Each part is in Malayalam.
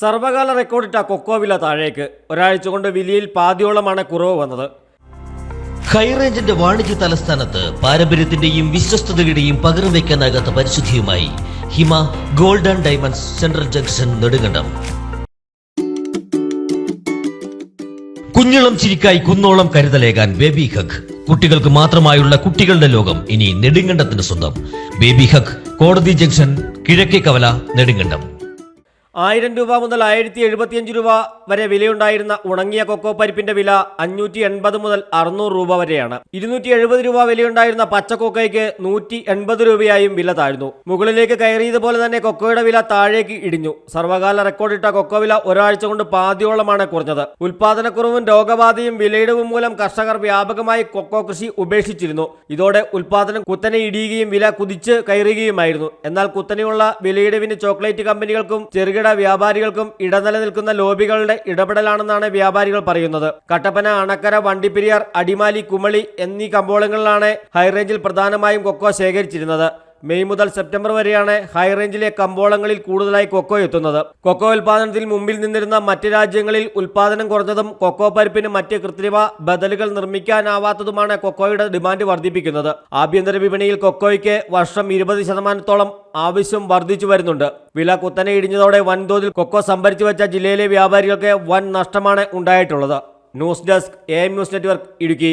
സർവകാല റെക്കോർഡിട്ട കൊക്കോ വില താഴേക്ക്. ഒരാഴ്ച കൊണ്ട് വിലയിൽ പാതിയോളമാണ് കുറവ് വന്നത്. ഹൈറേഞ്ചിന്റെ വാണിജ്യ തലസ്ഥാനത്ത് പാരമ്പര്യത്തിന്റെയും വിശ്വസ്തതയുടെയും പകരം വയ്ക്കാനാകാത്ത പരിശുദ്ധിയുമായി Hima golden diamonds central junction Nedumkandam. കുഞ്ഞിളം ചിരിക്കായി കുന്നോളം കരുതലേകാൻ ബേബി ഹഗ്. കുട്ടികൾക്ക് മാത്രമായുള്ള കുട്ടികളുടെ ലോകം ഇനി നെടുങ്കണ്ടത്തിന് സ്വന്തം. ബേബി ഹഗ് കോടതി ജംഗ്ഷൻ കിഴക്കേ കവല നെടുങ്കണ്ടം. ആയിരം രൂപ മുതൽ ആയിരത്തി എഴുപത്തിയഞ്ച് രൂപ വരെ വിലയുണ്ടായിരുന്ന ഉണങ്ങിയ കൊക്കോ പരിപ്പിന്റെ വില അഞ്ഞൂറ്റി എൺപത് മുതൽ അറുന്നൂറ് രൂപ വരെയാണ്. ഇരുന്നൂറ്റി എഴുപത് രൂപ വിലയുണ്ടായിരുന്ന പച്ചക്കൊക്കയ്ക്ക് നൂറ്റി എൺപത് രൂപയായും വില താഴ്ന്നു. മുകളിലേക്ക് കയറിയതുപോലെ തന്നെ കൊക്കോയുടെ വില താഴേക്ക് ഇടിഞ്ഞു. സർവകാല റെക്കോർഡിട്ട കൊക്കോ വില ഒരാഴ്ച കൊണ്ട് പാതിയോളമാണ് കുറഞ്ഞത്. ഉൽപാദനക്കുറവും രോഗബാധയും വിലയിടിവും മൂലം കർഷകർ വ്യാപകമായി കൊക്കോ കൃഷി ഉപേക്ഷിച്ചിരുന്നു. ഇതോടെ ഉൽപാദനം കുത്തനെ ഇടിയുകയും വില കുതിച്ച് കയറുകയുമായിരുന്നു. എന്നാൽ കുത്തനെയുള്ള വിലയിടിവിന് ചോക്ലേറ്റ് കമ്പനികൾക്കും ചെറുകിട വ്യാപാരികൾക്കും ഇടനില നിൽക്കുന്ന ലോബികളുടെ ഇടപെടലാണെന്നാണ് വ്യാപാരികൾ പറയുന്നത്. കട്ടപ്പന അണക്കര വണ്ടിപ്പെരിയാർ അടിമാലി കുമളി എന്നീ കമ്പോളങ്ങളിലാണ് ഹൈറേഞ്ചിൽ പ്രധാനമായും കൊക്കോ ശേഖരിച്ചിരുന്നത്. മെയ് മുതൽ സെപ്റ്റംബർ വരെയാണ് ഹൈറേഞ്ചിലെ കമ്പോളങ്ങളിൽ കൂടുതലായി കൊക്കോ എത്തുന്നത്. കൊക്കോ ഉൽപാദനത്തിൽ മുമ്പിൽ നിന്നിരുന്ന മറ്റ് രാജ്യങ്ങളിൽ ഉൽപാദനം കുറഞ്ഞതും കൊക്കോ പരിപ്പിന് മറ്റ് കൃത്രിമ ബദലുകൾ നിർമ്മിക്കാനാവാത്തതുമാണ് കൊക്കോയുടെ ഡിമാൻഡ് വർദ്ധിപ്പിക്കുന്നത്. ആഭ്യന്തര വിപണിയിൽ കൊക്കോയ്ക്ക് വർഷം ഇരുപത് ശതമാനത്തോളം ആവശ്യം വർദ്ധിച്ചു വരുന്നുണ്ട്. വില കുത്തനെ ഇടിഞ്ഞതോടെ വൻതോതിൽ കൊക്കോ സംഭരിച്ചു വെച്ച ജില്ലയിലെ വ്യാപാരികൾക്ക് വൻ നഷ്ടമാണ് ഉണ്ടായിട്ടുള്ളത്. News desk A news network Idukki.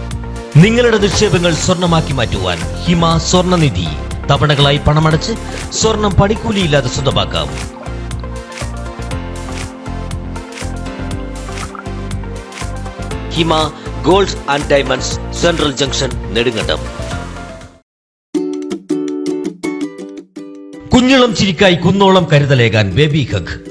നിങ്ങളുടെ നിക്ഷേപങ്ങൾ സ്വർണമാക്കി മാറ്റുവാൻ ഹിമ സ്വർണനിധി. തവണകളായി പണമടച്ച് സ്വർണം പണിക്കൂലിയില്ലാതെ സ്വന്തമാക്കാം. Hima gold and diamonds central junction Nedumkandam. കുഞ്ഞിളം ചിരിക്കായി കുന്നോളം കരുതലേകാൻ ബേബി ഹഗ്.